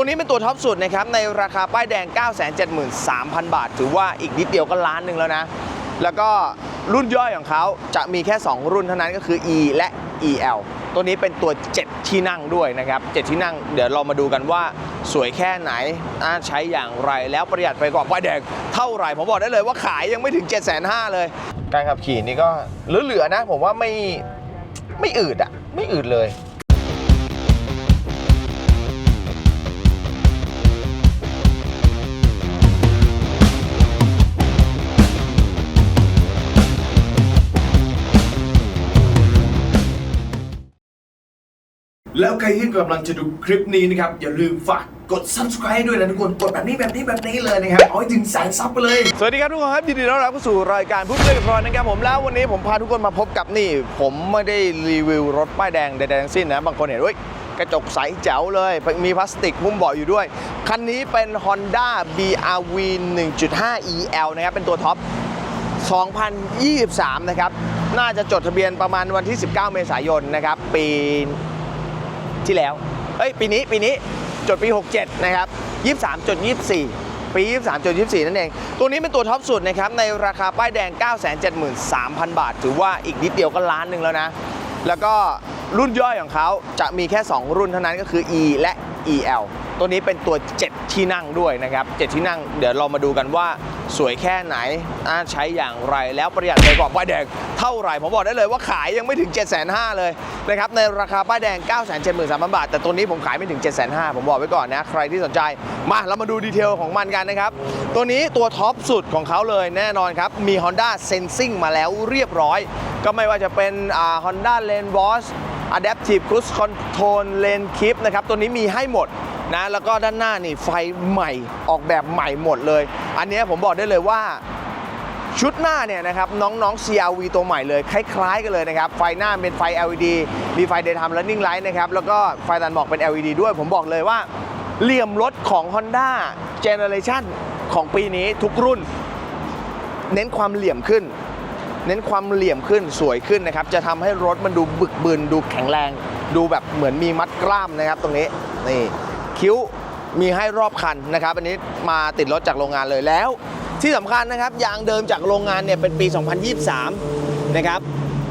ตัวนี้เป็นตัวท็อปสุดนะครับในราคาป้ายแดง 973,000 บาท ถือว่าอีกนิดเดียวก็ล้านหนึ่งแล้วนะ แล้วก็รุ่นย่อยของเขาจะมีแค่ 2 รุ่นเท่านั้นก็คือ E และ EL ตัวนี้เป็นตัว 7 ที่นั่งด้วยนะครับ 7 ที่นั่ง เดี๋ยวเรามาดูกันว่าสวยแค่ไหนน่าใช้อย่างไรแล้วประหยัดไปกว่าป้ายแดงเท่าไหร่ ผมบอกได้เลยว่าขายยังไม่ถึง 7 5 0 0 0เลย การขับขี่นี่ก็เหลือๆนะ ผมว่าไม่ไม่อืดอะไม่อืดเลย แล้วใครที่กำลังจะดูคลิปนี้นะครับ อย่าลืมฝากกด subscribe ด้วยนะทุกคน กดแบบนี้แบบนี้แบบนี้เลยนะครับเอาให้ถึงแสนซับไปเลย สวัสดีครับทุกคนครับยินดีต้อนรับเข้าสู่รายการพูดคุยกับพรนะครับผมแล้ววันนี้ผมพาทุกคนมาพบกับนี่ ผมไม่ได้รีวิวรถป้ายแดงใดๆทั้งสิ้นนะบางคนเห็นว่ากระจกใสแจ๋วเลย มีพลาสติกหุ้มเบาะอยู่ด้วย คันนี้เป็น Honda BRV 1.5 EL นะครับ เป็นตัวท็อป 2023 นะครับ น่าจะจดทะเบียนประมาณวันที่ 19 เมษายนนะครับ ปี ที่แล้ว เอ้ยปีนี้ปีนี้จดปี 67 นะครับ 23.24 ปี 23.24 นั่นเอง ตัวนี้เป็นตัวท็อปสุดนะครับ ในราคาป้ายแดง 973,000 บาท ถือว่าอีกนิดเดียวก็ล้านหนึ่งแล้วนะ แล้วก็รุ่นย่อยของเขาจะมีแค่ 2 รุ่นเท่านั้นก็คือ E และ EL ตัวนี้เป็นตัว 7 ที่นั่งด้วยนะครับ 7 ที่นั่ง เดี๋ยวเรามาดูกันว่าสวยแค่ไหนน่าใช้อย่างไรแล้วประหยัดไปกว่าป้ายแดงเท่าไหร่ ผมบอกได้เลยว่าขายยังไม่ถึง 7 5 0 0 0เลยนะครับในราคาป้ายแดง 973,000บาท แต่ตัวนี้ผมขายไม่ถึง 7 5 0 0 0ผมบอกไว้ก่อนนะ ใครที่สนใจ มาเรามาดูดีเทลของมันกันนะครับ ตัวนี้ตัวท็อปสุดของเขาเลยแน่นอนครับ มี Honda Sensing มาแล้วเรียบร้อย ก็ไม่ว่าจะเป็นอ่า Honda Lane Watch Adaptive Cruise Control Lane Keep นะครับตัวนี้มีให้หมด นะแล้วก็ด้านหน้านี่ไฟใหม่ออกแบบใหม่หมดเลย อันนี้ผมบอกได้เลยว่าชุดหน้าเนี่ยนะครับน้องๆ CRV ตัวใหม่เลย คล้าย ๆ กันเลยนะครับ ไฟหน้าเป็นไฟ LED มีไฟ Daytime Running Light นะครับแล้วก็ไฟตัดหมอกเป็น LED ด้วย ผมบอกเลยว่าเหลี่ยมรถของ Honda Generation ของปีนี้ทุกรุ่น เน้นความเหลี่ยมขึ้น เน้นความเหลี่ยมขึ้นสวยขึ้นนะครับ จะทำให้รถมันดูบึกบึนดูแข็งแรง ดูแบบเหมือนมีมัดกล้ามนะครับตรงนี้นี่ คิ้วมีให้รอบคันนะครับ อันนี้มาติดรถจากโรงงานเลยแล้ว ที่สำคัญนะครับ ยางเดิมจากโรงงานเนี่ยเป็นปี 2023 นะครับ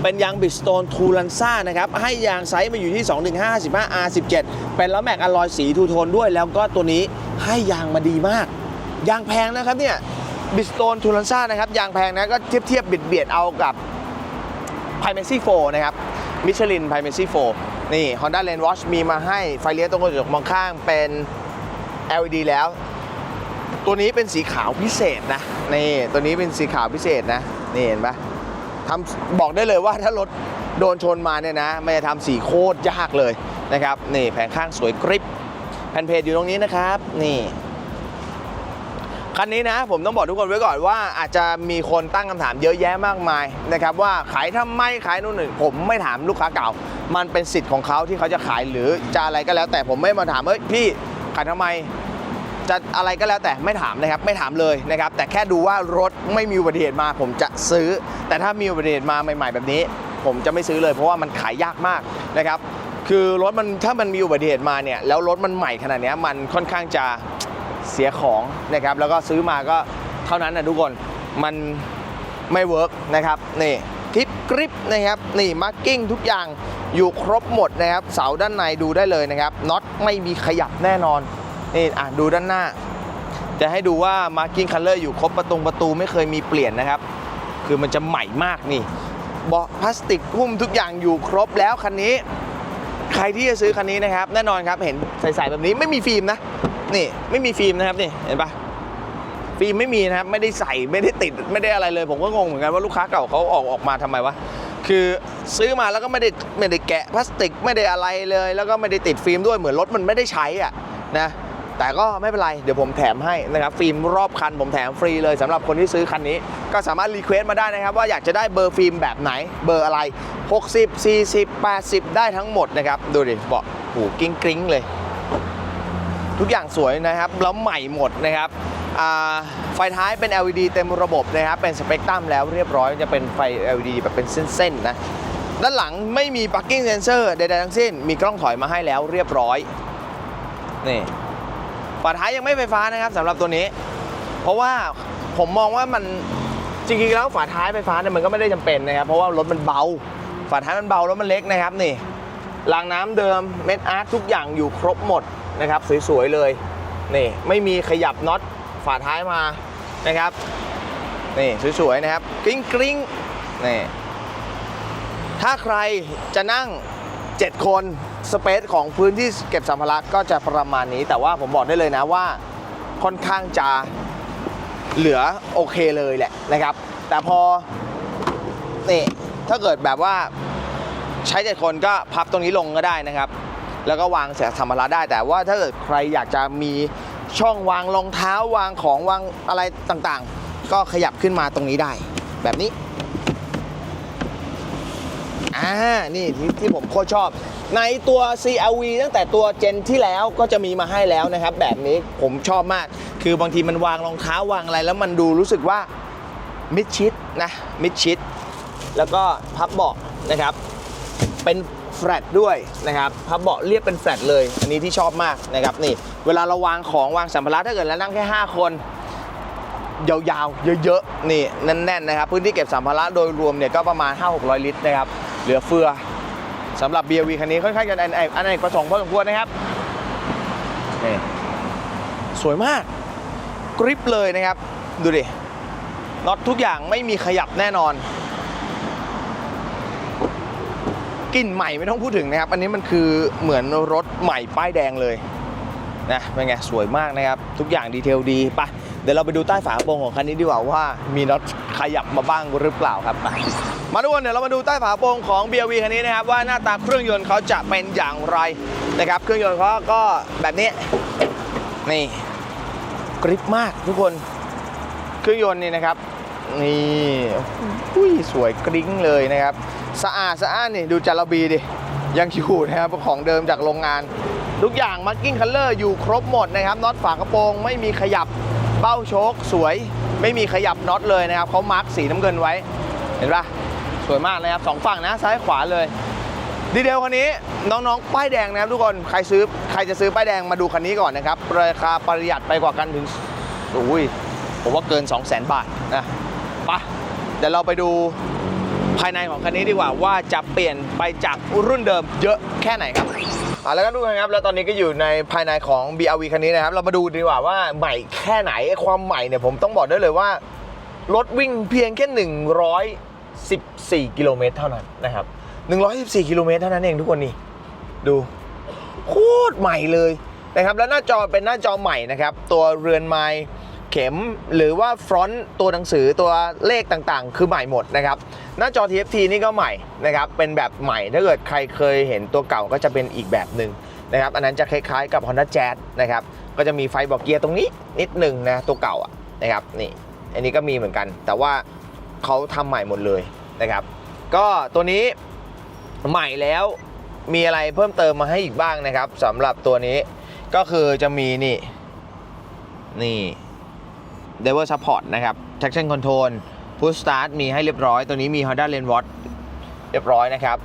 เป็นยางบิสโตนทูลันซ่านะครับให้ยางไซส์มาอยู่ที่ 2155 R17 เป็นล้อแม็กอลอยสีทูโทนด้วย แล้วก็ตัวนี้ให้ยางมาดีมาก ยางแพงนะครับเนี่ยบิสโตนทูลันซ่านะครับยางแพงนะก็เทียบเทียบเบียดเบียดเอากับ p r i m a c y 4นะครับมิชลิน p r i m a c y 4 นี่ Honda Lane Watch มีมาให้ไฟเลี้ยวตรงกระจกมองข้างเป็น LED แล้ว ตัวนี้เป็นสีขาวพิเศษนะนี่ตัวนี้เป็นสีขาวพิเศษนะนี่เห็นปะทำบอกได้เลยว่าถ้ารถโดนชนมาเนี่ยนะมันจะทำสีโคตรยากเลยนะครับนี่แผงข้างสวยกริบแผ่นเพจอยู่ตรงนี้นะครับนี่คันนี้นะผมต้องบอกทุกคนไว้ก่อนว่าอาจจะมีคนตั้งคำถามเยอะแยะมากมายนะครับว่าขายทำไมขายนู่นหนี่งผมไม่ถามลูกค้าเก่า มันเป็นสิทธิ์ของเขาที่เขาจะขายหรือจะอะไรก็แล้ว แต่ผมไม่มาถามเอ้ยพี่ขายทำไม จะอะไรก็แล้วแต่ไม่ถามนะครับไม่ถามเลยนะครับ แต่แค่ดูว่ารถไม่มีอุบัติเหตุมา ผมจะซื้อ แต่ถ้ามีอุบัติเหตุมาใหม่ ๆ แบบนี้ ผมจะไม่ซื้อเลย เพราะว่ามันขายยากมากนะครับคือรถมันถ้ามันมีอุบัติเหตุมาเนี่ยแล้วรถมันใหม่ขนาดเนี้ยมันค่อนข้างจะเสียของนะครับแล้วก็ซื้อมาก็เท่านั้นนะทุกคนมันไม่เวิร์กนะครับนี่ กริปนะครับนี่มาร์กิ้งทุกอย่างอยู่ครบหมดนะครับเสาด้านในดูได้เลยนะครับน็อตไม่มีขยับแน่นอนนี่อะดูด้านหน้า จะให้ดูว่ามาร์กิ้งคัลเลอร์อยู่ครบประตูประตูไม่เคยมีเปลี่ยนนะครับ คือมันจะใหม่มากนี่เบาะพลาสติกหุ้มทุกอย่างอยู่ครบแล้วคันนี้ ใครที่จะซื้อคันนี้นะครับ แน่นอนครับเห็นใสๆแบบนี้ไม่มีฟิล์มนะนี่ไม่มีฟิล์มนะครับนี่เห็นปะ ฟิล์มไม่มีนะครับไม่ได้ใส่ไม่ได้ติดไม่ได้อะไรเลย ผมก็งงเหมือนกันว่าลูกค้าเก่าเขาออกออกมาทำไมวะคือซื้อมาแล้วก็ไม่ได้ไม่ได้แกะพลาสติกไม่ได้อะไรเลย แล้วก็ไม่ได้ติดฟิล์มด้วยเหมือนรถมันไม่ได้ใช้อะนะแต่ก็ไม่เป็นไร เดี๋ยวผมแถมให้นะครับ ฟิล์มรอบคันผมแถมฟรีเลยสำหรับคนที่ซื้อคันนี้ ก็สามารถรีเควสต์มาได้นะครับ ว่าอยากจะได้เบอร์ฟิล์มแบบไหนเบอร์อะไร 60 40 80 ได้ทั้งหมดนะครับ ดูดิเบาะหูกิ้งกริ้งเลย ทุกอย่างสวยนะครับ แล้วใหม่หมดนะครับ ไฟท้ายเป็น LED เต็มระบบนะครับเป็นสเปกตรัมแล้วเรียบร้อยจะเป็นไฟ LED แบบเป็นเส้นๆนะด้านหลังไม่มี parking sensor ใดๆทั้งสิ้น มีกล้องถอยมาให้แล้วเรียบร้อยนี่ฝาท้ายยังไม่ไฟฟ้านะครับสำหรับตัวนี้ เพราะว่าผมมองว่ามันจริงๆแล้วฝาท้ายไฟฟ้าเนี่ยมันก็ไม่ได้จำเป็นนะครับ เพราะว่ารถมันเบา ฝาท้ายมันเบารถมันเล็กนะครับนี่รางน้ำเดิมเม็ดอาร์ตทุกอย่างอยู่ครบหมดนะครับ สวยๆเลยนี่ไม่มีขยับน็อต ฝาท้ายมานะครับ นี่สวยๆนะครับกริ้งกริ้งนี่ถ้าใครจะนั่ง 7 คนสเปซของพื้นที่เก็บสัมภาระก็จะประมาณนี้ แต่ว่าผมบอกได้เลยนะว่าค่อนข้างจะเหลือโอเคเลยแหละนะครับ แต่พอนี่ถ้าเกิดแบบว่าใช้เจ็ดคนก็พับตรงนี้ลงก็ได้นะครับ แล้วก็วางเสียสัมภาระได้ แต่ว่าถ้าเกิดใครอยากจะมี ช่องวางรองเท้าวางของวางอะไรต่างๆ ก็ขยับขึ้นมาตรงนี้ได้ แบบนี้อ่านี่ที่ที่ผมโคตรชอบ ในตัว CRV ตั้งแต่ตัวเจนที่แล้วก็จะมีมาให้แล้วนะครับ แบบนี้ผมชอบมาก คือบางทีมันวางรองเท้าวางอะไรแล้วมันดูรู้สึกว่ามิดชิดนะมิดชิด แล้วก็พับเบาะนะครับ เป็น แฟลตด้วยนะครับพับเบาะเรียบเป็นแฟลตเลย อันนี้ที่ชอบมากนะครับนี่เวลาเราวางของวางสัมภาระถ้าเกิดเรานั่งแค่ 5 คน ยาวๆ เยอะๆ นี่แน่นๆนะครับพื้นที่เก็บสัมภาระโดยรวมเนี่ยก็ประมาณ 5-600 ลิตรนะครับเหลือเฟือสำหรับ BRV คันนี้ค่อนข้างจะอันอันอันเอกประสงค์พอสมควรนะครับนี่สวยมากกริปเลยนะครับ ดูดิน็อตทุกอย่างไม่มีขยับแน่นอน กลิ่นใหม่ไม่ต้องพูดถึงนะครับ อันนี้มันคือเหมือนรถใหม่ป้ายแดงเลยนะเป็นไงสวยมากนะครับ ทุกอย่างดีเทลดีปะเดี๋ยวเราไปดูใต้ฝากระโปรงของคันนี้ดีกว่าว่ามีน็อตขยับมาบ้างหรือเปล่าครับไปมาทุกคนเดี๋ยวเรามาดูใต้ฝากระโปรงของ BRV คันนี้นะครับว่าหน้าตาเครื่องยนต์เขาจะเป็นอย่างไรนะครับ เครื่องยนต์เขาก็แบบนี้นี่กริปมากทุกคนเครื่องยนต์นี่นะครับนี่อุ้ยสวยกริ้งเลยนะครับ สะอาดสะอานนี่ดูจาระบีดิ ยังอยู่นะครับของเดิมจากโรงงาน ทุกอย่างมาร์กิ้งคัลเลอร์อยู่ครบหมดนะครับน็อตฝากระโปรงไม่มีขยับเบ้าโชคสวย ไม่มีขยับน็อตเลยนะครับเขามาร์กสีน้ำเงินไว้ เห็นปะสวยมากนะครับสองฝั่งนะซ้ายขวาเลย ดีเทลคันนี้น้องๆ ป้ายแดงนะครับทุกคนใครซื้อใครจะซื้อป้ายแดงมาดูคันนี้ก่อนนะครับราคาประหยัดไปกว่ากันถึงอุ้ยผมว่าเกิน 2 0 0 0 0 0 บาทนะไปะเดี๋ยวเราไปดู ภายในของคันนี้ดีกว่าว่าจะเปลี่ยนไปจากรุ่นเดิมเยอะแค่ไหนครับอะแล้วก็ดูกันครับแล้วตอนนี้ก็อยู่ในภายในของ BRV คันนี้นะครับ เรามาดูดีกว่าว่าใหม่แค่ไหนความใหม่เนี่ยผมต้องบอกได้เลยว่ารถวิ่งเพียงแค่ 114 กิโลเมตรเท่านั้นนะครับ 114 กิโลเมตรเท่านั้นเองทุกคนนี่ดูโคตรใหม่เลยนะครับ แล้วหน้าจอเป็นหน้าจอใหม่นะครับ ตัวเรือนไม้ ข็ม หรือว่าฟรอนต์ตัวหนังสือตัวเลขต่างๆ คือใหม่หมดนะครับหน้าจอ TFT นี่ก็ใหม่นะครับเป็นแบบใหม่ถ้าเกิดใครเคยเห็นตัวเก่าก็จะเป็นอีกแบบหนึ่งนะครับอันนั้นจะคล้ายๆกับ Honda Jazz นะครับก็จะมีไฟบอกเกียร์ตรงนี้นิดหนึ่งนะตัวเก่าอะนะครับนี่อันนี้ก็มีเหมือนกัน แต่ว่าเขาทำใหม่หมดเลยนะครับ ก็ตัวนี้ใหม่แล้วมีอะไรเพิ่มเติมมาให้อีกบ้างนะครับสำหรับตัวนี้ก็คือจะมีนี่นี่ d e v e r Support นะครับ Traction Control Push Start มีให้เรียบร้อย ตัวนี้มี Honda l a n e w a t เรียบร้อยนะครับ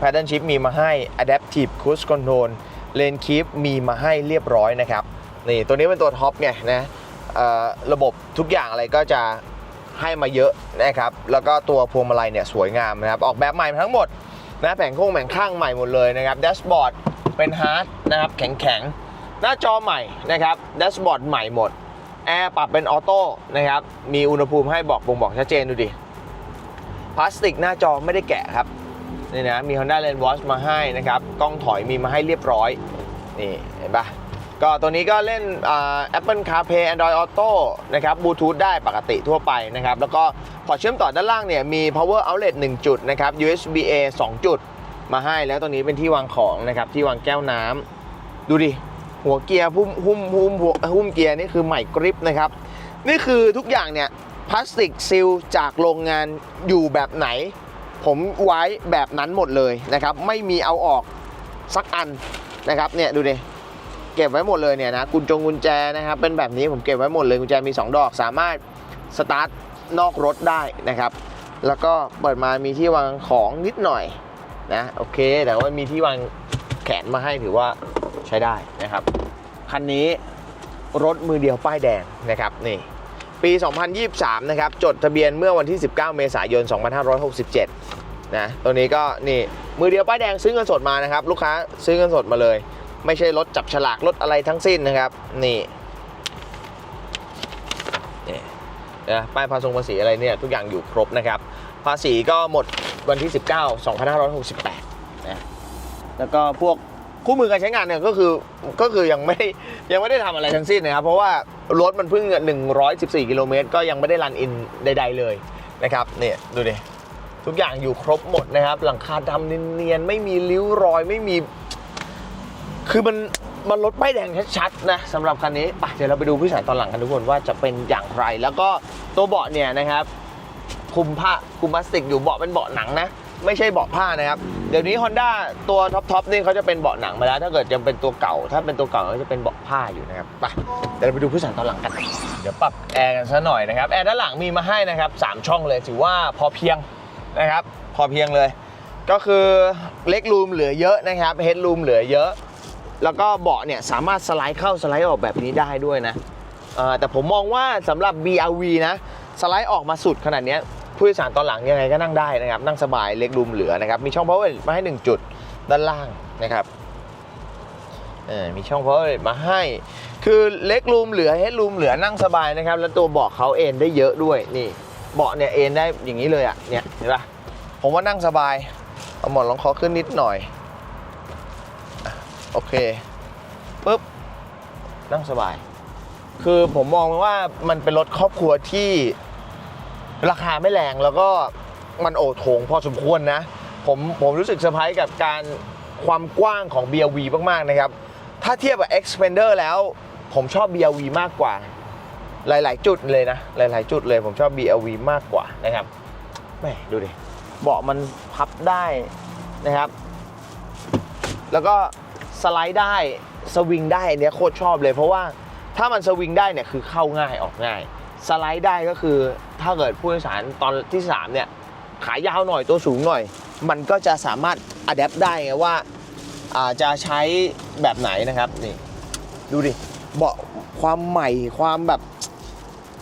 Pattern Shift มีมาให้ Adaptive Cruise Control Lane Keep มีมาให้เรียบร้อยนะครับนี่ตัวนี้เป็นตัวท็อปไงนะระบบทุกอย่างอะไรก็จะให้มาเยอะนะครับ แล้วก็ตัวพวงมาลัยเนี่ยสวยงามนะครับ ออกแบบใหม่ทั้งหมดนะแผงโค้งแผงข้างใหม่หมดเลยนะครับแดชบอร์ดเป็นฮาร์ดนะครับแข็งแข็งๆหน้าจอใหม่นะครับแดชบอร์ดใหม่หมด แอร์ปรับเป็นออโต้นะครับ มีอุณหภูมิให้บอกบ่งบอกชัดเจนดูดิ พลาสติกหน้าจอไม่ได้แกะครับ นี่นะ มี Honda Lane Watch มาให้นะครับ กล้องถอยมีมาให้เรียบร้อย นี่ เห็นปะก็ตัวนี้ก็เล่นอ่า Apple CarPlay Android Auto นะครับบลูทูธได้ปกติทั่วไปนะครับ แล้วก็พอเชื่อมต่อด้านล่างเนี่ย มี Power Outlet 1 จุดนะครับ USB A 2 จุดมาให้แล้วตรงนี้เป็นที่วางของนะครับ ที่วางแก้วน้ำดูดิ หัวเกียร์หุ้มหุ้มหุ้มหัวหุ้มเกียร์นี่คือใหม่กริปนะครับ นี่คือทุกอย่างเนี่ยพลาสติกซีลจากโรงงานอยู่แบบไหน ผมไว้แบบนั้นหมดเลยนะครับ ไม่มีเอาออกสักอันนะครับเนี่ยดูดิเก็บไว้หมดเลยเนี่ยนะกุญจงกุญแจนะครับเป็นแบบนี้ผมเก็บไว้หมดเลยกุญแจมี 2 ดอก สามารถสตาร์ทนอกรถได้นะครับ แล้วก็เปิดมามีที่วางของนิดหน่อยนะโอเค แต่ว่ามีที่วางแขนมาให้ถือว่า ใช้ได้นะครับ คันนี้รถมือเดียวป้ายแดงนะครับนี่ปี 2023 นะครับ จดทะเบียนเมื่อวันที่ 19 เมษายน 2567 นะ ตัวนี้ก็นี่ มือเดียวป้ายแดงซื้อเงินสดมานะครับ ลูกค้าซื้อเงินสดมาเลย ไม่ใช่รถจับฉลากรถอะไรทั้งสิ้นนะครับ นี่นี่นะป้ายภาษีภาษีอะไรเนี่ยทุกอย่างอยู่ครบนะครับ ภาษีก็หมดวันที่ 19 2568 นะ แล้วก็พวก คู่มือการใช้งานเนี่ยก็คือก็คือยังไม่ยังไม่ได้ทำอะไรทั้งสิ้นนะครับเพราะว่ารถมันเพิ่ง 114 กิโลเมตรก็ยังไม่ได้รันอินใด ๆ เลยนะครับเนี่ยดูดิทุกอย่างอยู่ครบหมดนะครับ หลังคาดำเนียนๆไม่มีริ้วรอยไม่มี คือมันมันรถป้ายแดงชัดๆนะสำหรับคันนี้ไปเดี๋ยวเราไปดูผู้สารตอนหลังกันทุกคนว่าจะเป็นอย่างไร แล้วก็ตัวเบาะเนี่ยนะครับคุมผ้าคุมพลาสติกอยู่เบาะเป็นเบาะหนังนะ ไม่ใช่เบาะผ้านะครับ เดี๋ยวนี้ Honda ตัวท็อปทอปนี่เขาจะเป็นเบาะหนังมาแล้ว ถ้าเกิดยังเป็นตัวเก่า ถ้าเป็นตัวเก่าก็จะเป็นเบาะผ้าอยู่นะครับไปเดี๋ยวเราไปดูผู้สารตอนหลังกัน เดี๋ยวปรับแอร์กันซะหน่อยนะครับแอร์ด้านหลังมีมาให้นะครับสามช่องเลยถือว่าพอเพียงนะครับพอเพียงเลย ก็คือเล็กรูมเหลือเยอะนะครับเฮดรูมเหลือเยอะ แล้วก็เบาะเนี่ยสามารถสไลด์เข้าสไลด์ออกแบบนี้ได้ด้วยนะแต่ผมมองว่าสำหรับ BRV นะสไลด์ออกมาสุดขนาดนี้ ผู้โดยสารตอนหลังยังไงก็นั่งได้นะครับ นั่งสบายเล็กรูมเหลือนะครับ มีช่อง power มาให้ 1 จุดด้านล่างนะครับมีช่อง power มาให้ คือเล็กรูมเหลือเฮดรูมเหลือนั่งสบายนะครับ แล้วตัวเบาะเขาเอนได้เยอะด้วยนี่เบาะเนี่ยเอนได้อย่างนี้เลยอะเนี่ยเห็นปะผมว่านั่งสบายเอาหมอนรองคอขึ้นนิดหน่อยโอเคปุ๊บนั่งสบาย คือผมมองว่ามันเป็นรถครอบครัวที่ ราคาไม่แรงแล้วก็มันโอโถงพอสมควรนะ ผมผมรู้สึกเซอร์ไพรส์กับการความกว้างของ BRV มาก ๆ นะครับ ถ้าเทียบกับ Expander แล้วผมชอบ BRV มากกว่า หลาย ๆ จุดเลยนะ หลาย ๆ จุดเลยผมชอบ BRV มากกว่านะครับแหม่ดูดิ เบาะมันพับได้นะครับ แล้วก็สไลด์ได้สวิงได้นเนี้ยโคตรชอบเลย เพราะว่าถ้ามันสวิงได้เนี่ยคือเข้าง่ายออกง่าย สไลด์ได้ก็คือถ้าเกิดผู้โดยสารตอนที่ 3 เนี่ย ขายาวหน่อยตัวสูงหน่อย มันก็จะสามารถอัดแอปได้ไงว่าอาจะใช้แบบไหนนะครับนี่ดูดิเบาะความใหม่ความแบบ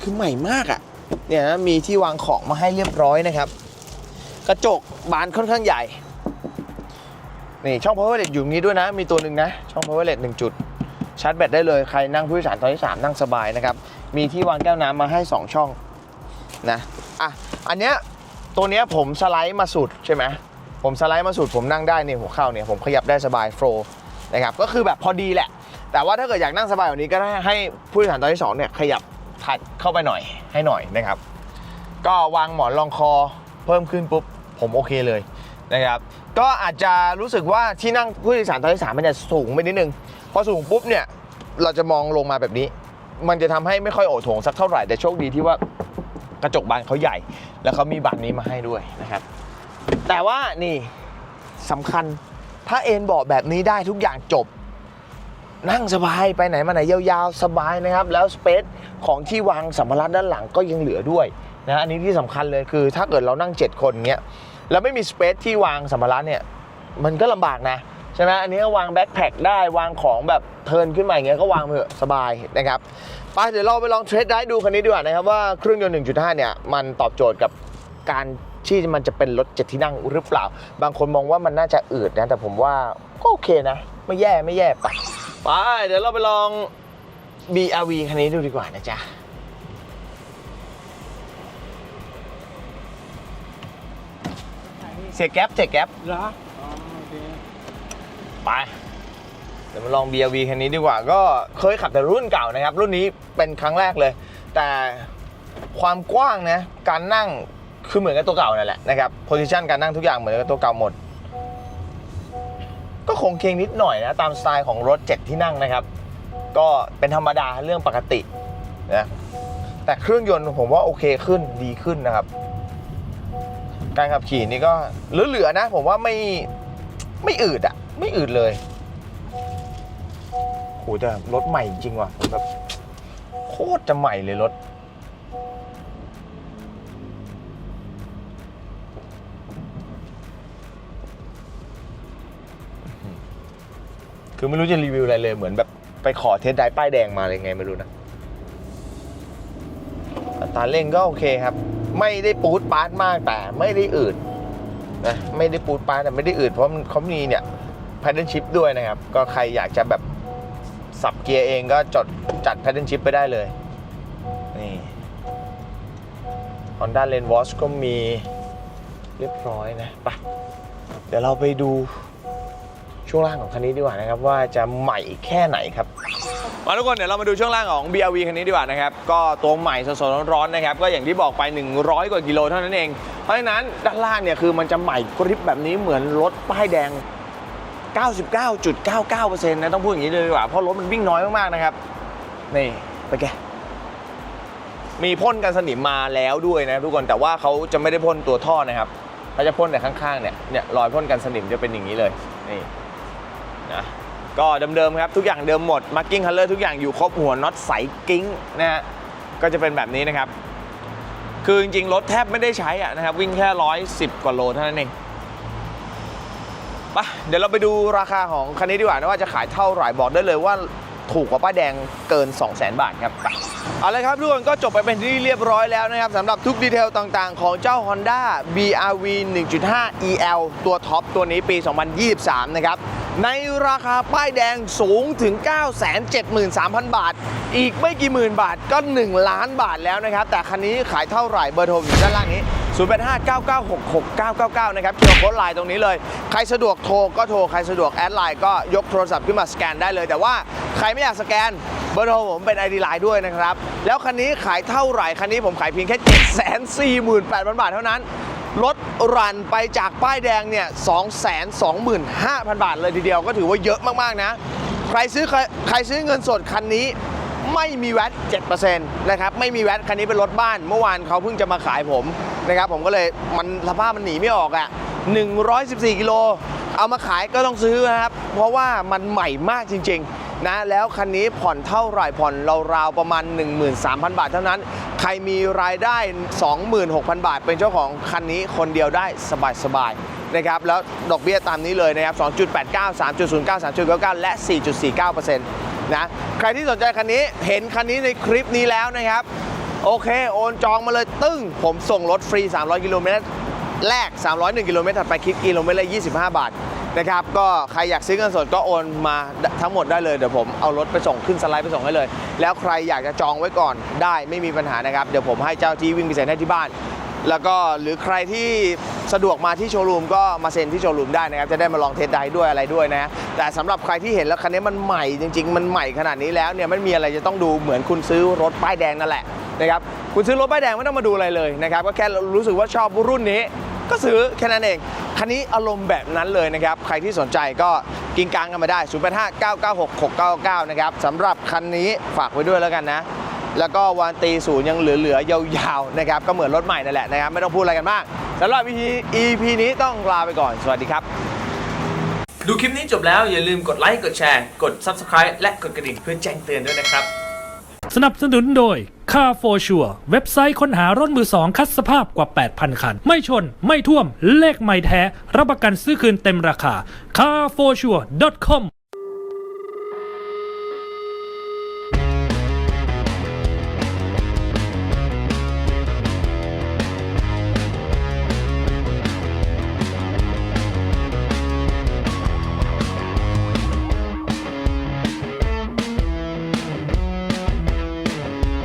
คือใหม่มากอะ่ะเนี่ยนะมีที่วางของมาให้เรียบร้อยนะครับ กระจกบานค่อนข้างใหญ่นี่ช่อง power l e t อยู่นี้ด้วยนะ มีตัวหนึ่งนะ ช่อง power outlet หนึ่งจุดชาร์จแบตได้เลยใครนั่งผู้โดยสารตอนที่ 3 นั่งสบายนะครับ มีที่วางแก้วน้ำมาให้ 2 ช่องนะอะอันเนี้ยตัวเนี้ยผมสไลด์มาสุดใช่ไหมผมสไลด์มาสุดผมนั่งได้เนี่ยหัวเข่าเนี่ยผมขยับได้สบายโฟล์นะครับก็คือแบบพอดีแหละ แต่ว่าถ้าเกิดอยากนั่งสบายกว่านี้ก็ให้ผู้โดยสารตอนที่2เนี่ยขยับถัดเข้าไปหน่อยให้หน่อยนะครับ ก็วางหมอนรองคอเพิ่มขึ้นปุ๊บผมโอเคเลยนะครับก็อาจจะรู้สึกว่าที่นั่งผู้โดยสารตอนที่สามมันจะสูงไปนิดนึง พอสูงปุ๊บเนี่ยเราจะมองลงมาแบบนี้ มันจะทำให้ไม่ค่อยโอโถงสักเท่าไหร่แต่โชคดีที่ว่ากระจกบานเขาใหญ่ แล้วเขามีบานนี้มาให้ด้วยนะครับแต่ว่านี่สำคัญถ้าเอนเบาะแบบนี้ได้ทุกอย่างจบ นั่งสบายไปไหนมาไหนยาวๆ สบายนะครับ แล้วสเปซของที่วางสัมภาระด้านหลังก็ยังเหลือด้วยนะอันนี้ที่สำคัญเลยคือ ถ้าเกิดเรานั่ง 7 คนเงี้ยแล้วไม่มีสเปซที่วางสัมภาระเนี่ยมันก็ลำบากนะ ใช่ไหมอันนี้ก็วางแบ็คแพคได้วางของแบบเทิร์นขึ้นมาอย่างเงี้ยก็วางเถอะสบายนะครับไปเดี๋ยวเราไปลองเทรดได้ดูคันนี้ดีกว่านะครับว่าเครื่องยนต์ 1.5 เนี่ยมันตอบโจทย์กับการที่มันจะเป็นรถเจ็ดที่นั่งหรือเปล่า บางคนมองว่ามันน่าจะอืดนะแต่ผมว่าก็โอเคนะ ไม่แย่ไม่แย่ไปไปเดี๋ยวเราไปลอง BRV คันนี้ดูดีกว่านะจ๊ะเสียแก๊ปเสียแก๊ปเหรอ ไปเดี๋ยวมาลอง BRV คันนี้ดีกว่า ก็เคยขับแต่รุ่นเก่านะครับ รุ่นนี้เป็นครั้งแรกเลย แต่ความกว้างนะการนั่งคือเหมือนกับตัวเก่านั่นแหละนะครับโพซิชันการนั่งทุกอย่างเหมือนกับตัวเก่าหมด ก็คงเคงนิดหน่อยนะ ตามสไตล์ของรถ7ที่นั่งนะครับ ก็เป็นธรรมดาเรื่องปกตินะแต่เครื่องยนต์ผมว่าโอเคขึ้นดีขึ้นนะครับ การขับขี่นี่ก็เหลือๆนะ ผมว่าไม่ไม่อืดอะ ไม่อืดเลย โหแต่รถใหม่จริงว่ะผมแบบโคตรจะใหม่เลยรถ คือไม่รู้จะรีวิวอะไรเลยเหมือนแบบไปขอเทสไดรฟ์ป้ายแดงมาเลยไงไม่รู้นะอัตราเร่งก็โอเคครับ ไม่ได้ปูดปาร์ตมากแต่ไม่ได้อืดนะไม่ได้ปูดปาร์ตแต่ไม่ได้อืดเพราะมันเขามีเนี่ย paddle shift ด้วยนะครับ ก็ใครอยากจะแบบสับเกียร์เองก็จดจัด paddle shift ไปได้เลย นี่ Honda Lane Watch ก็มีเรียบร้อยนะไปะเดี๋ยวเราไปดูช่วงล่างของคันนี้ดีกว่านะครับ ว่าจะใหม่แค่ไหนครับมาทุกคนเดี๋ยวเรามาดูช่วงล่างของ BRV คันนี้ดีกว่านะครับ ก็ตัวใหม่สดๆร้อนๆนะครับ ก็อย่างที่บอกไป 100 กว่ากิโลเท่านั้นเอง เพราะฉะนั้นด้านล่างเนี่ยคือมันจะใหม่กริบแบบนี้เหมือนรถป้ายแดง 99.99%นะต้องพูดอย่างนี้เลยดีกว่าเพราะรถมันวิ่งน้อยมากๆนะครับนี่ไปแกมีพ่นกันสนิมมาแล้วด้วยนะทุกคนแต่ว่าเขาจะไม่ได้พ่นตัวท่อนะครับเขาจะพ่นแต่ข้างๆเนี่ยเนี่ยรอยพ่นกันสนิมจะเป็นอย่างนี้เลยนี่นะก็เดิมๆครับทุกอย่างเดิมหมดมาร์กิ้งคัลเลอร์ทุกอย่างอยู่ครบหัวน็อตใสกิ้งนะฮะก็จะเป็นแบบนี้นะครับ คือจริงๆรถแทบไม่ได้ใช้อะนะครับวิ่งแค่ร้อยสิบกว่าโลเท่านั้นเอง ปะเดี๋ยวเราไปดูราคาของคันนี้ดีกว่านะว่าจะขายเท่าไหร่บอกได้เลยว่าถูกกว่าป้ายแดงเกิน 2 0 0 0 0 0บาทครับเอาลยครับทุกคนก็จบไปเป็นที่เรียบร้อยแล้วนะครับสำหรับทุกดีเทลต่างๆ ของเจ้า Honda BRV 1.5 EL ตัวท็อปตัวนี้ปี 2023 นะครับ ในราคาป้ายแดงสูงถึง 973,000 บาท อีกไม่กี่หมื่นบาทก็ 1 ล้านบาทแล้วนะครับ แต่คันนี้ขายเท่าไหร่เบอร์โทรอยู่ด้านล่างนี้ 0859966999 นะครับเคียร์โค้ดไลน์ตรงนี้เลย ใครสะดวกโทรก็โทร ใครสะดวกแอดไลน์ก็ยกโทรศัพท์ขึ้นมาสแกนได้เลย แต่ว่าใครไม่อยากสแกนเบอร์โทรผมเป็น ID ไลน์ด้วยนะครับ แล้วคันนี้ขายเท่าไหร่ คันนี้ผมขายเพียงแค่ 748,000 บาทเท่านั้นรถรันไปจากป้ายแดงเนี่ย 225,000 บาทเลยทีเดียวก็ถือว่าเยอะมาก ๆ นะ ใครซื้อใครใครซื้อเงินสดคันนี้ไม่มีแวต7%นะครับ ไม่มีแวตคันนี้เป็นรถบ้าน เมื่อวานเขาเพิ่งจะมาขายผม นะครับผมก็เลยมันสภาพมันหนีไม่ออกอะ่ะ 114 กิโล เอามาขายก็ต้องซื้อนะครับ เพราะว่ามันใหม่มากจริง ๆ นะ แล้วคันนี้ผ่อนเท่าไหร่ผ่อนราวๆประมาณ 13,000 บาทเท่านั้น ใครมีรายได้ 26,000 บาท เป็นเจ้าของคันนี้คนเดียวได้สบายๆนะครับแล้วดอกเบี้ยตามนี้เลยนะครับ 2.89 3.09 3.99 และ 4.49%นะ ใครที่สนใจคันนี้ เห็นคันนี้ในคลิปนี้แล้วนะครับ โอเค โอนจองมาเลยตึ้ง ผมส่งรถฟรี 300 กิโลเมตรแรก 301 กิโลเมตรถัดไปคิดกิโลเมตรละ 25 บาทนะครับก็ใครอยากซื้อเงินสดก็โอนมาทั้งหมดได้เลยเดี๋ยวผมเอารถไปส่งขึ้นสไลด์ไปส่งให้เลย แล้วใครอยากจะจองไว้ก่อนได้ไม่มีปัญหานะครับ เดี๋ยวผมให้เจ้าที่วิ่งไปเซ็นให้ที่บ้าน แล้วก็หรือใครที่สะดวกมาที่โชว์รูมก็มาเซ็นที่โชว์รูมได้นะครับ จะได้มาลองเทสได้ด้วยอะไรด้วยนะแต่สำหรับใครที่เห็นแล้วคันนี้มันใหม่จริง ๆ มันใหม่ขนาดนี้แล้วเนี่ยไมันมีอะไรจะต้องดูเหมือนคุณซื้อรถป้ายแดงนั่นแหละนะครับคุณซื้อรถป้ายแดงไม่ต้องมาดูอะไรเลยนะครับก็แค่รู้สึกว่าชอบรุ่นนี้ ก็ซื้อแค่นั้นเองคันนี้อารมณ์แบบนั้นเลยนะครับ ใครที่สนใจก็กินกลางกันมาได้ 0 8 5 9 9 6 6 9 9 นะครับสำหรับคันนี้ฝากไว้ด้วยแล้วกันนะ แล้วก็วารันตีศูนย์ยังเหลือๆ ยาวๆ นะครับ ก็เหมือนรถใหม่นั่นแหละนะครับ ไม่ต้องพูดอะไรกันมากสำหรับ EP EP นี้ต้องลาไปก่อน สวัสดีครับ ดูคลิปนี้จบแล้วอย่าลืมกดไลค์กดแชร์กด Subscribe และกดกระดิ่งเพื่อแจ้งเตือนด้วยนะครับ สนับสนุนโดย Car for Sure เว็บไซต์ค้นหารถมือสองคัดสภาพกว่า 8,000 คัน ไม่ชน ไม่ท่วม เลขไม่แท้ รับประกันซื้อคืนเต็มราคา carforsure.com